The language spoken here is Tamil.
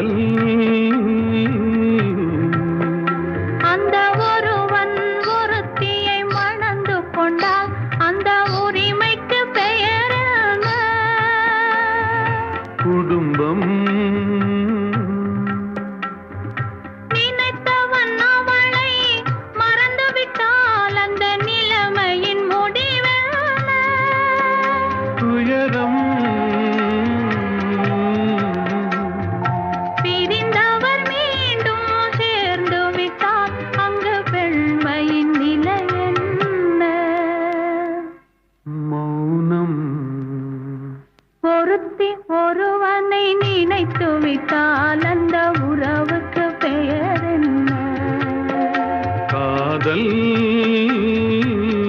காதல். அந்த ஒருவன் ஒருத்தியை மணந்து கொண்டால் அந்த உரிமைக்கு பெயர் குடும்பம். உயரம் ஒருத்தி ஒருவனை நினைத்து விட்டால் அந்த உறவுக்கு பெயர் என்ன? காதல்